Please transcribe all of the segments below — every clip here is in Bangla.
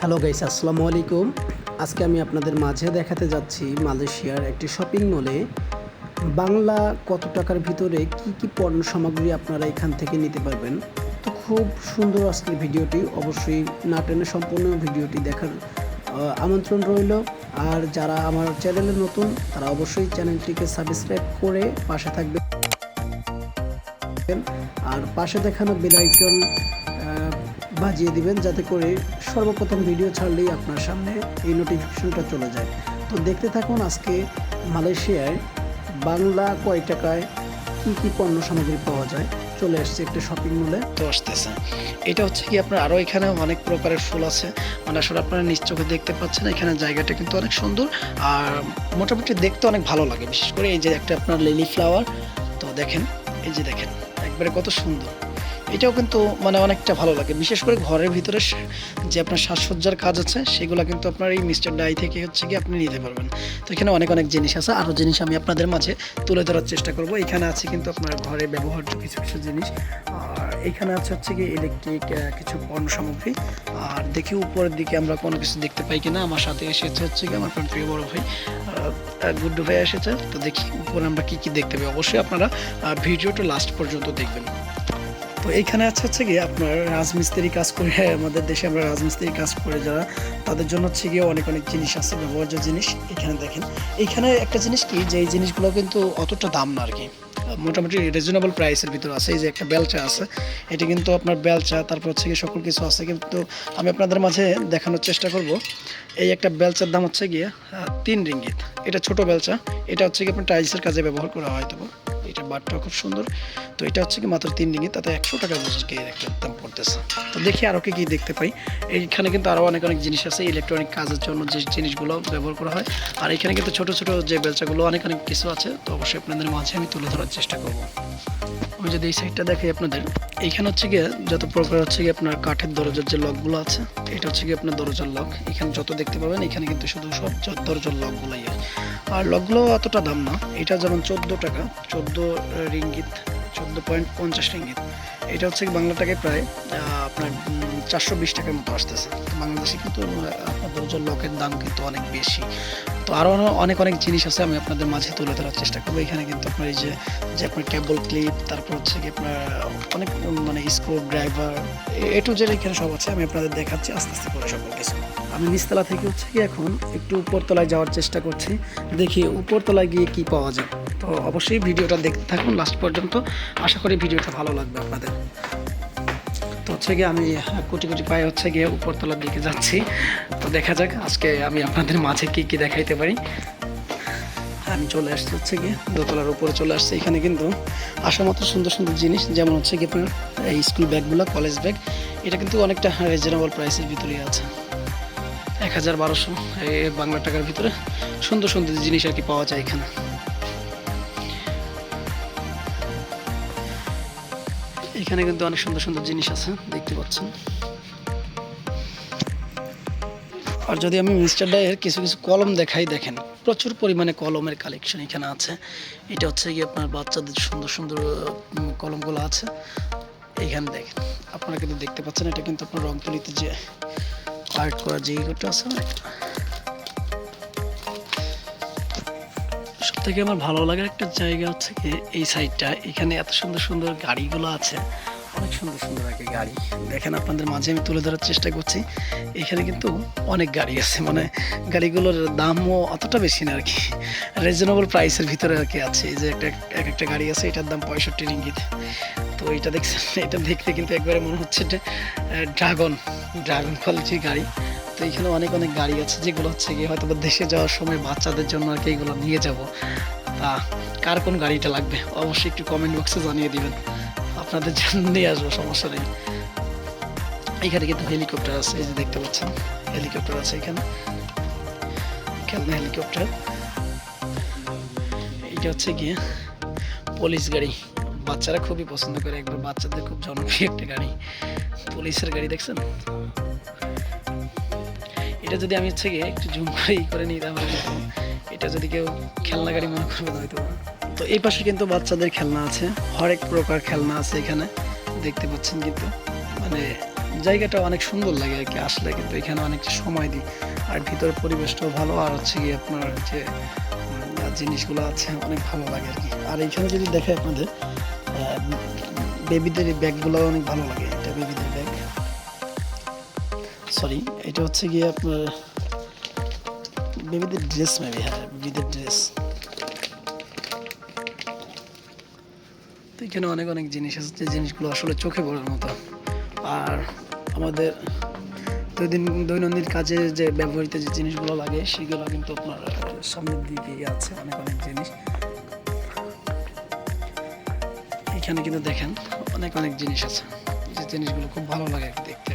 হ্যালো গাইস, আসসালামু আলাইকুম। আজকে আমি আপনাদের মাঝে দেখাতে যাচ্ছি মালয়েশিয়ার একটি শপিং মলে। বাংলা কত টাকার ভিতরে কি কি পণ্য সামগ্রী আপনারা এখান থেকে নিতে পারবেন? তো খুব সুন্দর আজকের ভিডিওটি। অবশ্যই না টেনে সম্পূর্ণ ভিডিওটি দেখার আমন্ত্রণ রইল। আর যারা আমার চ্যানেলে নতুন, তারা অবশ্যই চ্যানেলটিকে সাবস্ক্রাইব করে পাশে থাকবে আর পাশে দেখানো বেল আইকন বাজিয়ে দিবেন যাতে করে সর্বপ্রথম ভিডিও ছাড়লেই আপনার সামনে এই নোটিফিকেশনটা চলে যায়। তো দেখতে থাকুন আজকে মালয়েশিয়ায় বাংলা কয় টাকায় কী কী পণ্য সামগ্রী পাওয়া যায়। চলে আসছে একটা শপিং মলে তো আসতেছে। এটা হচ্ছে কি আপনার আরও এখানে অনেক প্রকারের ফুল আছে। মানে আসলে আপনারা নিজ চোখে দেখতে পাচ্ছেন এখানে জায়গাটা কিন্তু অনেক সুন্দর। আর মোটামুটি দেখতে অনেক ভালো লাগে। বিশেষ করে এই যে একটা আপনার লিলি ফ্লাওয়ার তো দেখেন, এই যে দেখেন, একবারে কত সুন্দর। এটাও কিন্তু মানে অনেকটা ভালো লাগে। বিশেষ করে ঘরের ভিতরে যে আপনার সাজসজ্জার কাজ আছে, সেগুলো কিন্তু আপনার এই মিস্টার ডাই থেকে হচ্ছে কি আপনি নিতে পারবেন। তো এখানে অনেক অনেক জিনিস আছে। আরও জিনিস আমি আপনাদের মাঝে তুলে ধরার চেষ্টা করব। এখানে আছে কিন্তু আপনার ঘরে ব্যবহার্য কিছু কিছু জিনিস। আর এখানে আছে হচ্ছে কি ইলেকট্রিক কিছু পণ্য সামগ্রী। আর দেখি উপরের দিকে আমরা কোনো কিছু দেখতে পাই কিনা। আমার সাথে এসেছে হচ্ছে কি আমার প্রিয় বড় ভাই। গুড্ডু ভাই এসেছে। তো দেখি উপরে আমরা কি কি দেখতে পাই। অবশ্যই আপনারা ভিডিওটা লাস্ট পর্যন্ত দেখবেন। তো এইখানে আছে হচ্ছে গিয়ে আপনার রাজমিস্ত্রি কাজ করে আমাদের দেশে আমরা রাজমিস্ত্রি কাজ করে যারা, তাদের জন্য হচ্ছে গিয়ে অনেক অনেক জিনিস আছে, ব্যবহার্য জিনিস এখানে দেখেন। এইখানে একটা জিনিস কি, যে এই জিনিসগুলো কিন্তু অতটা দাম না আর কি মোটামুটি রিজনেবল প্রাইসের ভিতরে আছে, এই যে একটা বেলচা আছে, এটি কিন্তু আপনার বেলচা, তারপর হচ্ছে গিয়ে সকল কিছু আছে, কিন্তু আমি আপনাদের মাঝে দেখানোর চেষ্টা করব। এই একটা বেলচার দাম হচ্ছে গিয়ে তিন রিঙ্গিত। এটা ছোট বেলচা, এটা হচ্ছে কি আপনার টাইলসের কাজে ব্যবহার করা হয় তবে এটা বাটটাও খুব সুন্দর। তো এটা হচ্ছে কি মাত্র তিন রিঙ্গিত তাতে একশো টাকা বুঝে একটা দাম পড়তেছে। তো দেখি আরও কি কি দেখতে পাই। এইখানে কিন্তু আরও অনেক অনেক জিনিস আছে ইলেকট্রনিক কাজের জন্য যে জিনিসগুলো ব্যবহার করা হয়। আর এখানে কিন্তু ছোট ছোট যে বেলচাগুলো, অনেক অনেক কিছু আছে, তো অবশ্যই আপনাদের মাঝে আমি তুলে ধরার চেষ্টা করব। আমি যদি এই সাইডটা দেখাই আপনাদের, এইখানে হচ্ছে গিয়ে যত প্রকার হচ্ছে গিয়ে আপনার কাঠের দরজার যে লকগুলো আছে, এটা হচ্ছে গিয়ে আপনার দরজার লক এখানে যত দেখতে পাবেন, এখানে কিন্তু শুধু সব দরজার লকগুলোই আর লকগুলো অতটা দাম না, এটা যেমন চোদ্দ টাকা, চোদ্দ রিঙ্গিত চোদ্দ পয়েন্ট পঞ্চাশ রিঙ্গিত। এটা হচ্ছে বাংলা টাকায় প্রায় আপনার চারশো বিশ টাকার মতো আসতেছে। বাংলাদেশে কিন্তু আহ, আপনার লকের দাম কিন্তু অনেক বেশি। তো আরও অনেক অনেক জিনিস আছে আমি আপনাদের মাঝে তুলে ধরার চেষ্টা করব। এখানে কিন্তু আপনার এই যে যে আপনার কেবল ক্লিপ তারপর হচ্ছে কি আপনার অনেক মানে screw driver A to Z এখানে সব আছে আমি আপনাদের দেখাচ্ছি আস্তে আস্তে করে সকল কিছু আমি নিচতলা থেকে হচ্ছে কি এখন একটু উপরতলায় যাওয়ার চেষ্টা করছি, দেখি উপরতলায় গিয়ে কি পাওয়া যায়। তো অবশ্যই ভিডিওটা দেখতে থাকুন লাস্ট পর্যন্ত। আশা করি ভিডিওটা ভালো লাগবে আপনাদের। তো হচ্ছে গিয়ে আমি কোটি কোটি পায়ে হচ্ছে গিয়ে উপরতলার দিকে যাচ্ছি। তো দেখা যাক আজকে আমি আপনাদের মাঝে কি কি দেখাইতে পারি। আমি চলে আসছি হচ্ছে গিয়ে, দোতলার উপরে চলে আসছে। এখানে কিন্তু আসার মতো সুন্দর সুন্দর জিনিস, যেমন হচ্ছে কি আপনার এই স্কুল ব্যাগগুলো কলেজ ব্যাগ এটা কিন্তু অনেকটা রিজনেবল প্রাইসের ভিতরেই আছে। এক হাজার বারোশো বাংলা টাকার ভিতরে সুন্দর সুন্দর জিনিস আর কি পাওয়া যায় এখানে। এখানে কিন্তু অনেক সুন্দর সুন্দর জিনিস আছে, দেখতে পাচ্ছেন। আর যদি আমি মিস্টার ডায়ের কিছু কিছু কলম দেখাই, দেখেন, প্রচুর পরিমাণে কলমের কালেকশন এখানে আছে। এটা হচ্ছে কি আপনার বাচ্চাদের সুন্দর সুন্দর কলমগুলো আছে। এখানে দেখেন, আপনারা কিন্তু দেখতে পাচ্ছেন, এটা কিন্তু আপনার রং তুলিতে যে আর্ট করা যে আছে। না, সব থেকে আমার ভালো লাগার একটা জায়গা হচ্ছে কি এই সাইডটা এখানে এত সুন্দর সুন্দর গাড়িগুলো আছে। অনেক সুন্দর সুন্দর আগে গাড়ি। দেখেন আপনাদের মাঝে আমি তুলে ধরার চেষ্টা করছি। এখানে কিন্তু অনেক গাড়ি আছে। মানে গাড়িগুলোর দামও অতটা বেশি না আর কি রিজনেবল প্রাইসের ভিতরে আর কি আছে। এই যে একটা এক একটা গাড়ি আছে এটার দাম পঁয়ষট্টি রিঙ্গিত। তো এটা দেখছেন এটা দেখতে কিন্তু একবারে মনে হচ্ছে যে ড্রাগন ড্রাগন কোয়ালিটির গাড়ি। তো এখানে অনেক অনেক গাড়ি আছে, যেগুলো হচ্ছে গিয়ে হয়তো দেশে যাওয়ার সময় বাচ্চাদের জন্য আর কি এগুলো নিয়ে যাব। তা কার কোন গাড়িটা লাগবে? অবশ্যই একটু কমেন্ট বক্সে জানিয়ে দিবেন। আপনাদের জন্য নিয়ে আসব, সমস্যা নেই। এখানে কিন্তু হেলিকপ্টার আছে, এই যে দেখতে পাচ্ছেন হেলিকপ্টার আছে এখানে। খেলনা হেলিকপ্টার এইটা হচ্ছে গিয়ে পুলিশ গাড়ি। বাচ্চারা খুবই পছন্দ করে, একবার বাচ্চাদের খুব জনপ্রিয় একটা গাড়ি। পুলিশের গাড়ি, দেখছেন? এটা যদি আমি হচ্ছে গিয়ে একটু জুম করে ই করে নিই তাহলে এটা যদি কেউ খেলনা গাড়ি মনে করবে হয়তো তো এই পাশে কিন্তু বাচ্চাদের খেলনা আছে, হরেক প্রকার খেলনা আছে এখানে, দেখতে পাচ্ছেন কিন্তু। মানে জায়গাটা অনেক সুন্দর লাগে আর কি, আসলে কিন্তু এখানে অনেক সময় দিই। আর ভিতরের পরিবেশটাও ভালো, আর হচ্ছে কি আপনার যে জিনিসগুলো আছে, অনেক ভালো লাগে আর কি। আর এইখানে যদি দেখে আপনাদের বেবিদের ব্যাগগুলো অনেক ভালো লাগে, এটা বেবিদের ব্যাগ। সরি এটা হচ্ছে গিয়ে আপনার বেবিদের ড্রেস মেবি হ্যাঁ বেবিদের ড্রেস তো এখানে অনেক অনেক জিনিস আছে, যে জিনিসগুলো আসলে চোখে পড়ার মতো। আর আমাদের দৈদিন, দৈনন্দিন কাজে যে ব্যবহৃত যে জিনিসগুলো লাগে, সেগুলো কিন্তু আপনার সামনের দিকেই আছে, অনেক অনেক জিনিস। এখানে কিন্তু দেখেন অনেক অনেক জিনিস আছে। যে জিনিসগুলো খুব ভালো লাগে দেখতে।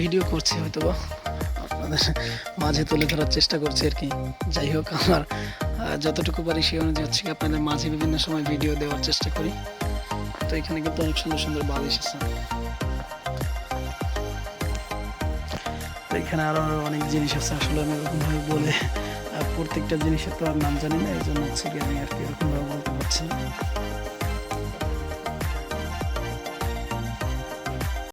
ভিডিও করছি হয়তো বা আপনাদের মাঝে তুলে ধরার চেষ্টা করছি আর কি। যাই হোক, আমার যতটুকু পারি সেই অনুযায়ী হচ্ছে আপনাদের মাঝে বিভিন্ন সময় ভিডিও দেওয়ার চেষ্টা করি। তো এখানে কিন্তু অনেক সুন্দর সুন্দর বালিশ আছে। এখানে আরও অনেক জিনিস আছে, আসলে আমি এরকমভাবে বলে প্রত্যেকটা জিনিসের তো আর নাম জানি না, এই জন্য হচ্ছে কি আমি আর কি এরকমভাবে বলতে পারছি না।